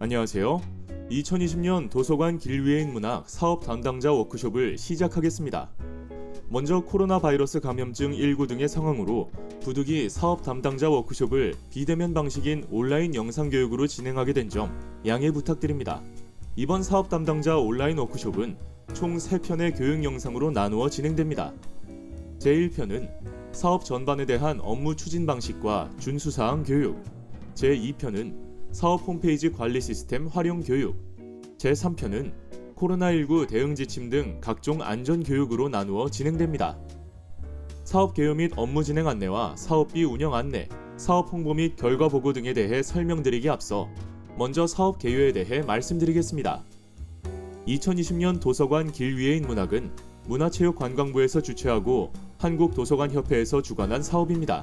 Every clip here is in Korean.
안녕하세요. 2020년 도서관 길위의 문학 사업 담당자 워크숍을 시작하겠습니다. 먼저 코로나 바이러스 감염증 19 등의 상황으로 부득이 사업 담당자 워크숍을 비대면 방식인 온라인 영상 교육으로 진행하게 된 점 양해 부탁드립니다. 이번 사업 담당자 온라인 워크숍은 총 3편의 교육 영상으로 나누어 진행됩니다. 제1편은 사업 전반에 대한 업무 추진 방식과 준수사항 교육, 제2편은 사업 홈페이지 관리 시스템 활용 교육, 제3편은 코로나19 대응 지침 등 각종 안전 교육으로 나누어 진행됩니다. 사업 개요 및 업무 진행 안내와 사업비 운영 안내, 사업 홍보 및 결과 보고 등에 대해 설명드리기 앞서 먼저 사업 개요에 대해 말씀드리겠습니다. 2020년 도서관 길 위에 인문학은 문화체육관광부에서 주최하고 한국도서관협회에서 주관한 사업입니다.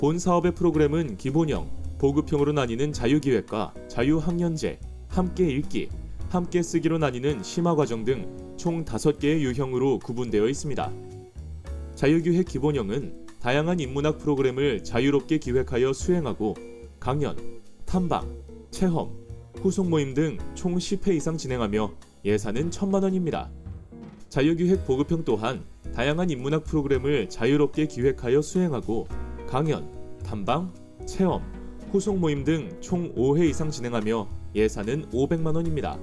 본 사업의 프로그램은 기본형, 보급형으로 나뉘는 자유기획과 자유학년제, 함께 읽기, 함께 쓰기로 나뉘는 심화과정 등 총 5개의 유형으로 구분되어 있습니다. 자유기획 기본형은 다양한 인문학 프로그램을 자유롭게 기획하여 수행하고 강연, 탐방, 체험, 후속 모임 등 총 10회 이상 진행하며 예산은 1천만 원입니다. 자유기획 보급형 또한 다양한 인문학 프로그램을 자유롭게 기획하여 수행하고 강연, 탐방, 체험, 후속 모임 등 총 5회 이상 진행하며 예산은 500만 원입니다.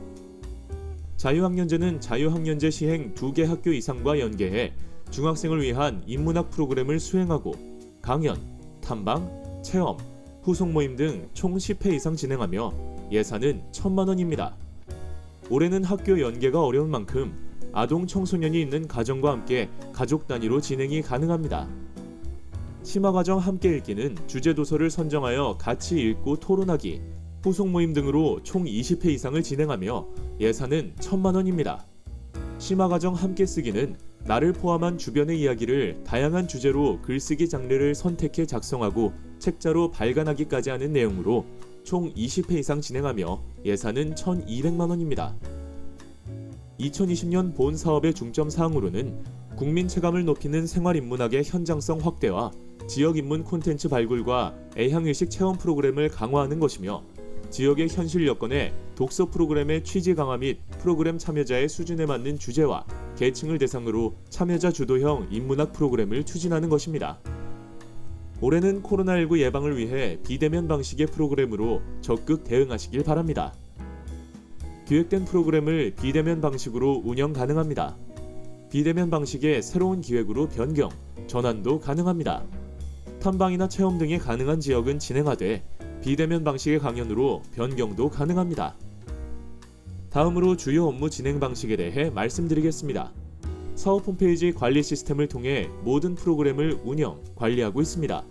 자유학년제는 자유학년제 시행 2개 학교 이상과 연계해 중학생을 위한 인문학 프로그램을 수행하고 강연, 탐방, 체험, 후속 모임 등 총 10회 이상 진행하며 예산은 1천만 원입니다. 올해는 학교 연계가 어려운 만큼 아동 청소년이 있는 가정과 함께 가족 단위로 진행이 가능합니다. 심화과정 함께 읽기는 주제 도서를 선정하여 같이 읽고 토론하기, 후속 모임 등으로 총 20회 이상을 진행하며 예산은 1천만 원입니다. 심화과정 함께 쓰기는 나를 포함한 주변의 이야기를 다양한 주제로 글쓰기 장르를 선택해 작성하고 책자로 발간하기까지 하는 내용으로 총 20회 이상 진행하며 예산은 1,200만 원입니다. 2020년 본 사업의 중점 사항으로는 국민 체감을 높이는 생활 인문학의 현장성 확대와 지역 인문 콘텐츠 발굴과 애향의식 체험 프로그램을 강화하는 것이며 지역의 현실 여건에 독서 프로그램의 취지 강화 및 프로그램 참여자의 수준에 맞는 주제와 계층을 대상으로 참여자 주도형 인문학 프로그램을 추진하는 것입니다. 올해는 코로나19 예방을 위해 비대면 방식의 프로그램으로 적극 대응하시길 바랍니다. 기획된 프로그램을 비대면 방식으로 운영 가능합니다. 비대면 방식의 새로운 기획으로 변경, 전환도 가능합니다. 탐방이나 체험 등이 가능한 지역은 진행하되 비대면 방식의 강연으로 변경도 가능합니다. 다음으로 주요 업무 진행 방식에 대해 말씀드리겠습니다. 사업 홈페이지 관리 시스템을 통해 모든 프로그램을 운영, 관리하고 있습니다.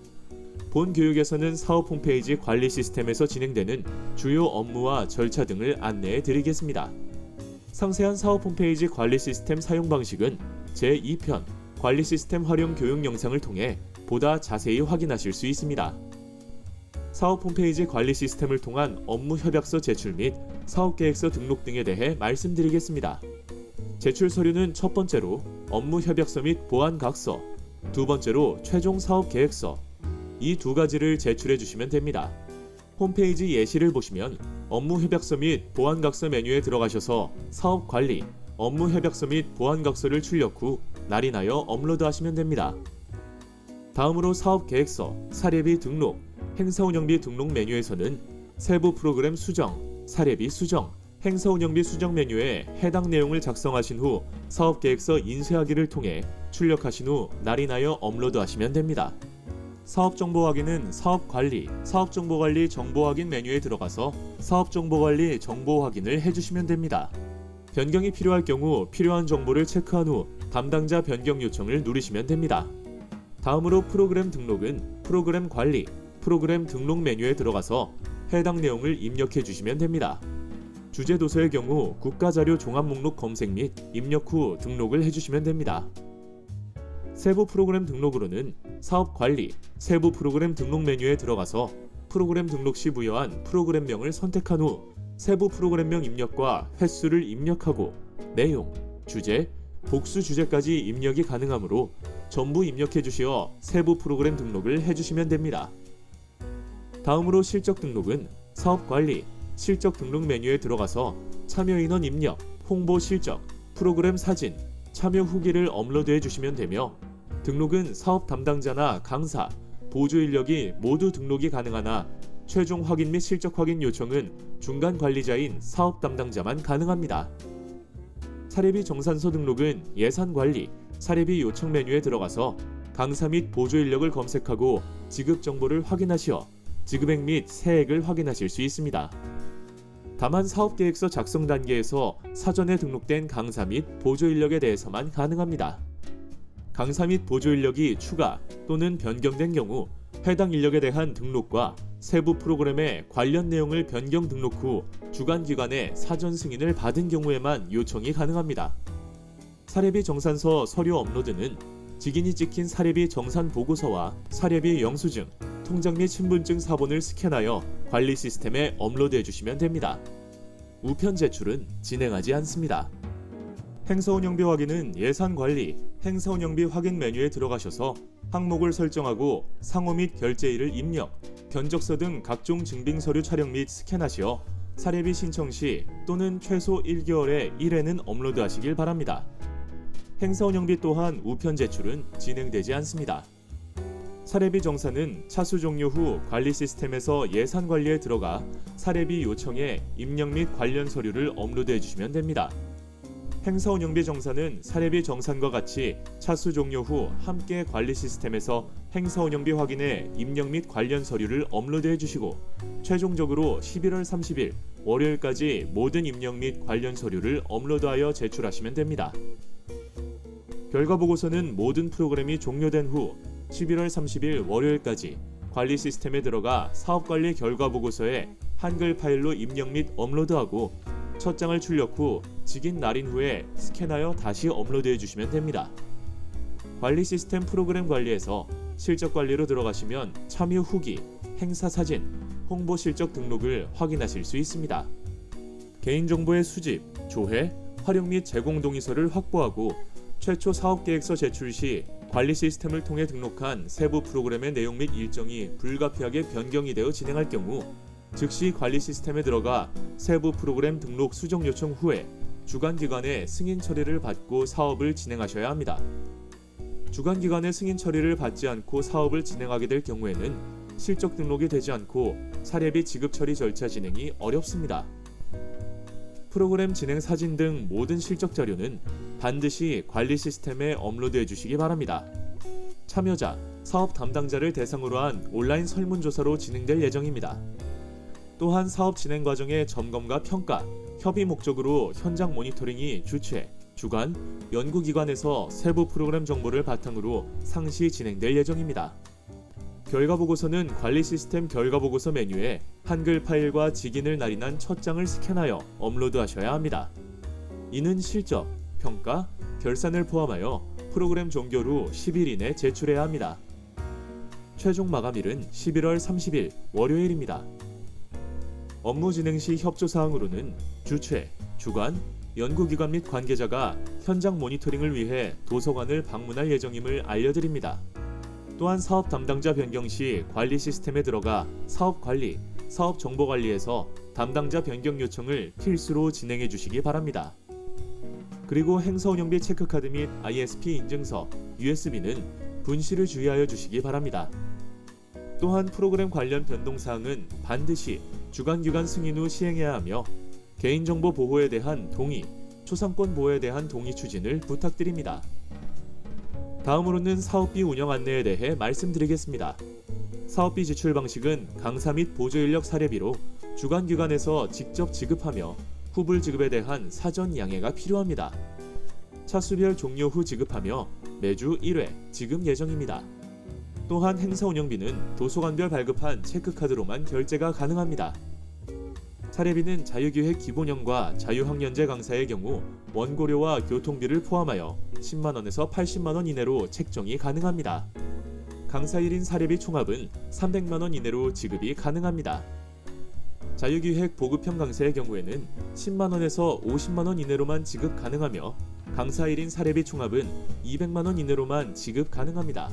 본 교육에서는 사업 홈페이지 관리 시스템에서 진행되는 주요 업무와 절차 등을 안내해 드리겠습니다. 상세한 사업 홈페이지 관리 시스템 사용 방식은 제2편 관리 시스템 활용 교육 영상을 통해 보다 자세히 확인하실 수 있습니다. 사업 홈페이지 관리 시스템을 통한 업무 협약서 제출 및 사업 계획서 등록 등에 대해 말씀드리겠습니다. 제출 서류는 첫 번째로 업무 협약서 및 보안 각서, 두 번째로 최종 사업 계획서, 이 두 가지를 제출해 주시면 됩니다. 홈페이지 예시를 보시면 업무 협약서 및 보안 각서 메뉴에 들어가셔서 사업 관리, 업무 협약서 및 보안 각서를 출력 후 날인하여 업로드 하시면 됩니다. 다음으로 사업 계획서, 사례비 등록, 행사 운영비 등록 메뉴에서는 세부 프로그램 수정, 사례비 수정, 행사 운영비 수정 메뉴에 해당 내용을 작성하신 후 사업 계획서 인쇄하기를 통해 출력하신 후 날인하여 업로드하시면 됩니다. 사업 정보 확인은 사업 관리, 사업 정보 관리 정보 확인 메뉴에 들어가서 사업 정보 관리 정보 확인을 해주시면 됩니다. 변경이 필요할 경우 필요한 정보를 체크한 후 담당자 변경 요청을 누르시면 됩니다. 다음으로 프로그램 등록은 프로그램 관리, 프로그램 등록 메뉴에 들어가서 해당 내용을 입력해 주시면 됩니다. 주제 도서의 경우 국가자료 종합 목록 검색 및 입력 후 등록을 해주시면 됩니다. 세부 프로그램 등록으로는 사업 관리, 세부 프로그램 등록 메뉴에 들어가서 프로그램 등록 시 부여한 프로그램명을 선택한 후 세부 프로그램명 입력과 횟수를 입력하고 내용, 주제, 복수 주제까지 입력이 가능하므로 전부 입력해 주시어 세부 프로그램 등록을 해주시면 됩니다. 다음으로 실적 등록은 사업 관리, 실적 등록 메뉴에 들어가서 참여 인원 입력, 홍보 실적, 프로그램 사진, 참여 후기를 업로드해 주시면 되며 등록은 사업 담당자나 강사, 보조 인력이 모두 등록이 가능하나 최종 확인 및 실적 확인 요청은 중간 관리자인 사업 담당자만 가능합니다. 사례비 정산서 등록은 예산 관리, 사례비 요청 메뉴에 들어가서 강사 및 보조 인력을 검색하고 지급 정보를 확인하시어 지급액 및 세액을 확인하실 수 있습니다. 다만 사업 계획서 작성 단계에서 사전에 등록된 강사 및 보조 인력에 대해서만 가능합니다. 강사 및 보조 인력이 추가 또는 변경된 경우 해당 인력에 대한 등록과 세부 프로그램의 관련 내용을 변경 등록 후 주관 기관의 사전 승인을 받은 경우에만 요청이 가능합니다. 사례비 정산서 서류 업로드는 직인이 찍힌 사례비 정산 보고서와 사례비 영수증, 통장 및 신분증 사본을 스캔하여 관리 시스템에 업로드해 주시면 됩니다. 우편 제출은 진행하지 않습니다. 행사 운영비 확인은 예산 관리, 행사 운영비 확인 메뉴에 들어가셔서 항목을 설정하고 상호 및 결제일을 입력, 견적서 등 각종 증빙 서류 촬영 및 스캔하시어 사례비 신청 시 또는 최소 1개월에 1회는 업로드하시길 바랍니다. 행사 운영비 또한 우편 제출은 진행되지 않습니다. 사례비 정산은 차수 종료 후 관리 시스템에서 예산 관리에 들어가 사례비 요청에 입력 및 관련 서류를 업로드해 주시면 됩니다. 행사 운영비 정산은 사례비 정산과 같이 차수 종료 후 함께 관리 시스템에서 행사 운영비 확인에 입력 및 관련 서류를 업로드해 주시고 최종적으로 11월 30일 월요일까지 모든 입력 및 관련 서류를 업로드하여 제출하시면 됩니다. 결과 보고서는 모든 프로그램이 종료된 후 11월 30일 월요일까지 관리 시스템에 들어가 사업 관리 결과 보고서에 한글 파일로 입력 및 업로드하고 첫 장을 출력 후 직인 날인 후에 스캔하여 다시 업로드해 주시면 됩니다. 관리 시스템 프로그램 관리에서 실적 관리로 들어가시면 참여 후기, 행사 사진, 홍보 실적 등록을 확인하실 수 있습니다. 개인정보의 수집, 조회, 활용 및 제공 동의서를 확보하고 최초 사업계획서 제출 시 관리 시스템을 통해 등록한 세부 프로그램의 내용 및 일정이 불가피하게 변경이 되어 진행할 경우 즉시 관리 시스템에 들어가 세부 프로그램 등록 수정 요청 후에 주관 기관의 승인 처리를 받고 사업을 진행하셔야 합니다. 주관 기관의 승인 처리를 받지 않고 사업을 진행하게 될 경우에는 실적 등록이 되지 않고 사례비 지급 처리 절차 진행이 어렵습니다. 프로그램 진행 사진 등 모든 실적 자료는 반드시 관리 시스템에 업로드해 주시기 바랍니다. 참여자, 사업 담당자를 대상으로 한 온라인 설문조사로 진행될 예정입니다. 또한 사업 진행 과정의 점검과 평가, 협의 목적으로 현장 모니터링이 주최, 주관, 연구기관에서 세부 프로그램 정보를 바탕으로 상시 진행될 예정입니다. 결과 보고서는 관리 시스템 결과 보고서 메뉴에 한글 파일과 직인을 날인한 첫 장을 스캔하여 업로드하셔야 합니다. 이는 실적, 평가, 결산을 포함하여 프로그램 종결 후 10일 이내 제출해야 합니다. 최종 마감일은 11월 30일 월요일입니다. 업무 진행 시 협조 사항으로는 주최, 주관, 연구기관 및 관계자가 현장 모니터링을 위해 도서관을 방문할 예정임을 알려드립니다. 또한 사업 담당자 변경 시 관리 시스템에 들어가 사업 관리, 사업 정보 관리에서 담당자 변경 요청을 필수로 진행해 주시기 바랍니다. 그리고 행사 운영비 체크카드 및 ISP 인증서, USB는 분실을 주의하여 주시기 바랍니다. 또한 프로그램 관련 변동 사항은 반드시 주관기관 승인 후 시행해야 하며 개인정보 보호에 대한 동의, 초상권 보호에 대한 동의 추진을 부탁드립니다. 다음으로는 사업비 운영 안내에 대해 말씀드리겠습니다. 사업비 지출 방식은 강사 및 보조 인력 사례비로 주관기관에서 직접 지급하며 후불 지급에 대한 사전 양해가 필요합니다. 차수별 종료 후 지급하며 매주 1회 지급 예정입니다. 또한 행사 운영비는 도서관별 발급한 체크카드로만 결제가 가능합니다. 사례비는 자유기획 기본형과 자유학년제 강사의 경우 원고료와 교통비를 포함하여 10만원에서 80만원 이내로 책정이 가능합니다. 강사 1인 사례비 총합은 300만원 이내로 지급이 가능합니다. 자유기획 보급형 강사의 경우에는 10만원에서 50만원 이내로만 지급 가능하며 강사 1인 사례비 총합은 200만원 이내로만 지급 가능합니다.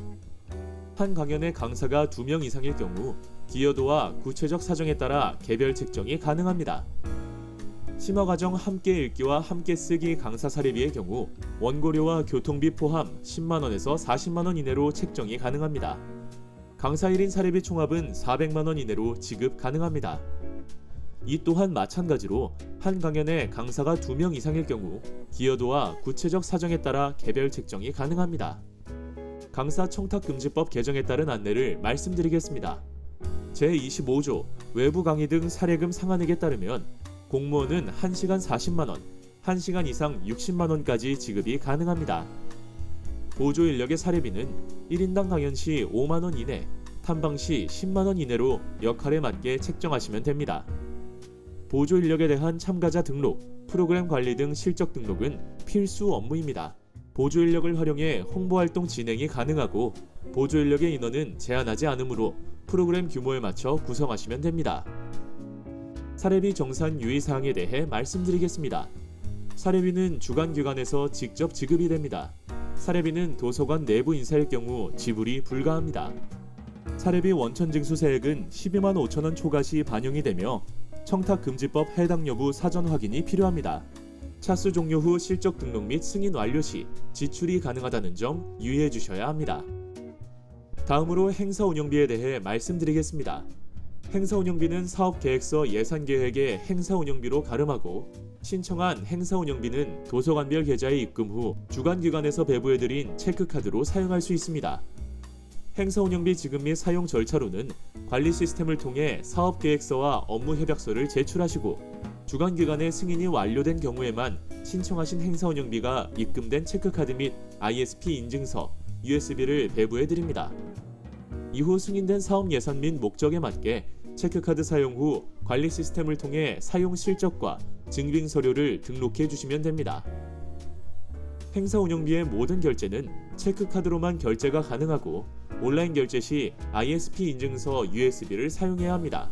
한 강연의 강사가 2명 이상일 경우 기여도와 구체적 사정에 따라 개별 책정이 가능합니다. 심화 과정 함께 읽기와 함께 쓰기 강사 사례비의 경우 원고료와 교통비 포함 10만 원에서 40만 원 이내로 책정이 가능합니다. 강사 1인 사례비 총합은 400만 원 이내로 지급 가능합니다. 이 또한 마찬가지로 한 강연에 강사가 2명 이상일 경우 기여도와 구체적 사정에 따라 개별 책정이 가능합니다. 강사 청탁금지법 개정에 따른 안내를 말씀드리겠습니다. 제25조 외부 강의 등 사례금 상한액에 따르면 공무원은 1시간 40만 원, 1시간 이상 60만 원까지 지급이 가능합니다. 보조 인력의 사례비는 1인당 강연 시 5만 원 이내, 탐방 시 10만 원 이내로 역할에 맞게 책정하시면 됩니다. 보조 인력에 대한 참가자 등록, 프로그램 관리 등 실적 등록은 필수 업무입니다. 보조 인력을 활용해 홍보 활동 진행이 가능하고 보조 인력의 인원은 제한하지 않으므로 프로그램 규모에 맞춰 구성하시면 됩니다. 사례비 정산 유의 사항에 대해 말씀드리겠습니다. 사례비는 주간 기관에서 직접 지급이 됩니다. 사례비는 도서관 내부 인사일 경우 지불이 불가합니다. 사례비 원천 징수 세액은 12만 5천 원 초과 시 반영이 되며 청탁금지법 해당 여부 사전 확인이 필요합니다. 차수 종료 후 실적 등록 및 승인 완료 시 지출이 가능하다는 점 유의해 주셔야 합니다. 다음으로 행사 운영비에 대해 말씀드리겠습니다. 행사 운영비는 사업 계획서 예산 계획의 행사 운영비로 가름하고 신청한 행사 운영비는 도서관별 계좌에 입금 후 주간 기관에서 배부해 드린 체크카드로 사용할 수 있습니다. 행사 운영비 지급 및 사용 절차로는 관리 시스템을 통해 사업 계획서와 업무 협약서를 제출하시고 주간 기관의 승인이 완료된 경우에만 신청하신 행사 운영비가 입금된 체크카드 및 ISP 인증서, USB를 배부해 드립니다. 이후 승인된 사업 예산 및 목적에 맞게 체크카드 사용 후 관리 시스템을 통해 사용 실적과 증빙 서류를 등록해 주시면 됩니다. 행사 운영비의 모든 결제는 체크카드로만 결제가 가능하고 온라인 결제 시 ISP 인증서 USB를 사용해야 합니다.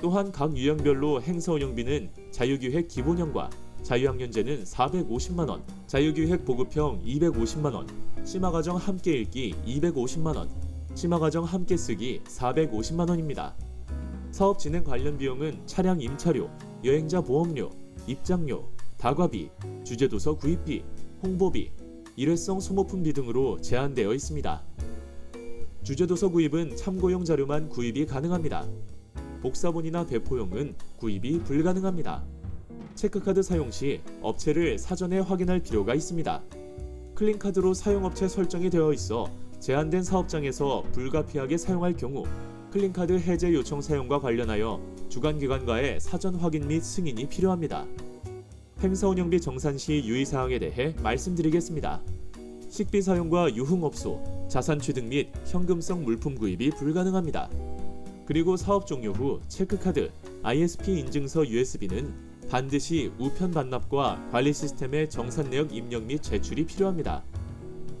또한 각 유형별로 행사 운영비는 자유기획 기본형과 자유학년제는 450만 원, 자유기획 보급형 250만 원, 심화과정 함께 읽기 250만 원, 심화과정 함께 쓰기 450만 원입니다. 사업 진행 관련 비용은 차량 임차료, 여행자 보험료, 입장료, 다과비, 주제도서 구입비, 홍보비, 일회성 소모품비 등으로 제한되어 있습니다. 주제도서 구입은 참고용 자료만 구입이 가능합니다. 복사본이나 배포용은 구입이 불가능합니다. 체크카드 사용 시 업체를 사전에 확인할 필요가 있습니다. 클린카드로 사용업체 설정이 되어 있어 제한된 사업장에서 불가피하게 사용할 경우 클린카드 해제 요청 사용과 관련하여 주간기관과의 사전 확인 및 승인이 필요합니다. 행사 운영비 정산 시 유의사항에 대해 말씀드리겠습니다. 식비 사용과 유흥업소, 자산 취득 및 현금성 물품 구입이 불가능합니다. 그리고 사업 종료 후 체크카드, ISP 인증서 USB는 반드시 우편 반납과 관리 시스템의 정산 내역 입력 및 제출이 필요합니다.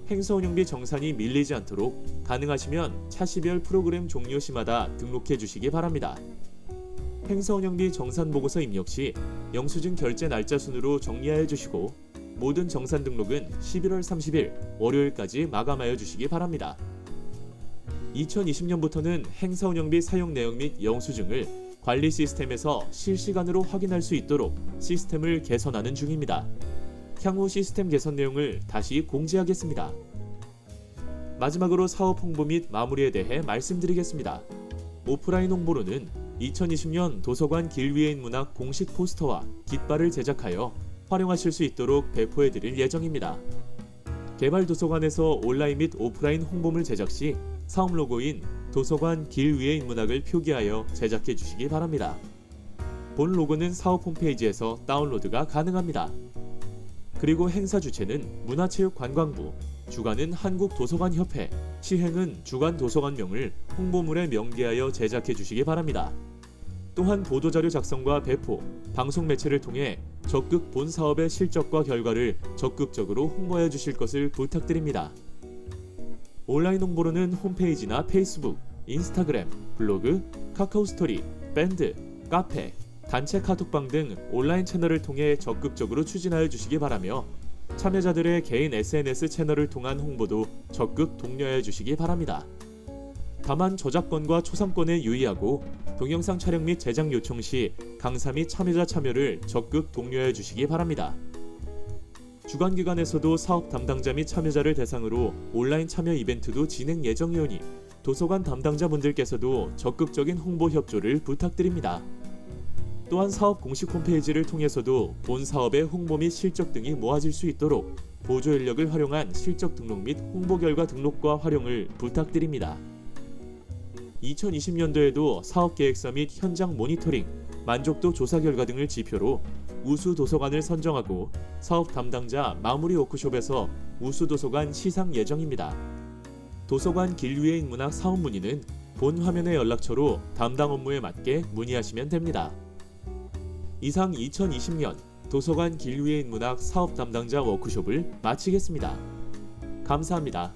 행사 운영비 정산이 밀리지 않도록 가능하시면 차시별 프로그램 종료 시마다 등록해 주시기 바랍니다. 행사 운영비 정산 보고서 입력 시 영수증 결제 날짜 순으로 정리하여 주시고 모든 정산 등록은 11월 30일 월요일까지 마감하여 주시기 바랍니다. 2020년부터는 행사 운영비 사용 내역 및 영수증을 관리 시스템에서 실시간으로 확인할 수 있도록 시스템을 개선하는 중입니다. 향후 시스템 개선 내용을 다시 공지하겠습니다. 마지막으로 사업 홍보 및 마무리에 대해 말씀드리겠습니다. 오프라인 홍보로는 2020년 도서관 길 위에 인문학 공식 포스터와 깃발을 제작하여 활용하실 수 있도록 배포해 드릴 예정입니다. 개발 도서관에서 온라인 및 오프라인 홍보물 제작 시 사업 로고인 도서관 길 위에 인문학을 표기하여 제작해 주시기 바랍니다. 본 로고는 사업 홈페이지에서 다운로드가 가능합니다. 그리고 행사 주체는 문화체육관광부, 주관은 한국도서관협회, 시행은 주간 도서관명을 홍보물에 명기하여 제작해 주시기 바랍니다. 또한 보도자료 작성과 배포, 방송 매체를 통해 적극 본 사업의 실적과 결과를 적극적으로 홍보해 주실 것을 부탁드립니다. 온라인 홍보로는 홈페이지나 페이스북, 인스타그램, 블로그, 카카오 스토리, 밴드, 카페, 단체 카톡방 등 온라인 채널을 통해 적극적으로 추진하여 주시기 바라며 참여자들의 개인 SNS 채널을 통한 홍보도 적극 독려해 주시기 바랍니다. 다만 저작권과 초상권에 유의하고 동영상 촬영 및 제작 요청 시 강사 및 참여자 참여를 적극 독려해 주시기 바랍니다. 주간 기관에서도 사업 담당자 및 참여자를 대상으로 온라인 참여 이벤트도 진행 예정이오니 도서관 담당자분들께서도 적극적인 홍보 협조를 부탁드립니다. 또한 사업 공식 홈페이지를 통해서도 본 사업의 홍보 및 실적 등이 모아질 수 있도록 보조 인력을 활용한 실적 등록 및 홍보 결과 등록과 활용을 부탁드립니다. 2020년도에도 사업 계획서 및 현장 모니터링, 만족도 조사 결과 등을 지표로 우수 도서관을 선정하고 사업 담당자 마무리 워크숍에서 우수 도서관 시상 예정입니다. 도서관 길 위에 인문학 사업 문의는 본 화면의 연락처로 담당 업무에 맞게 문의하시면 됩니다. 이상 2020년 도서관 길 위에 인문학 사업 담당자 워크숍을 마치겠습니다. 감사합니다.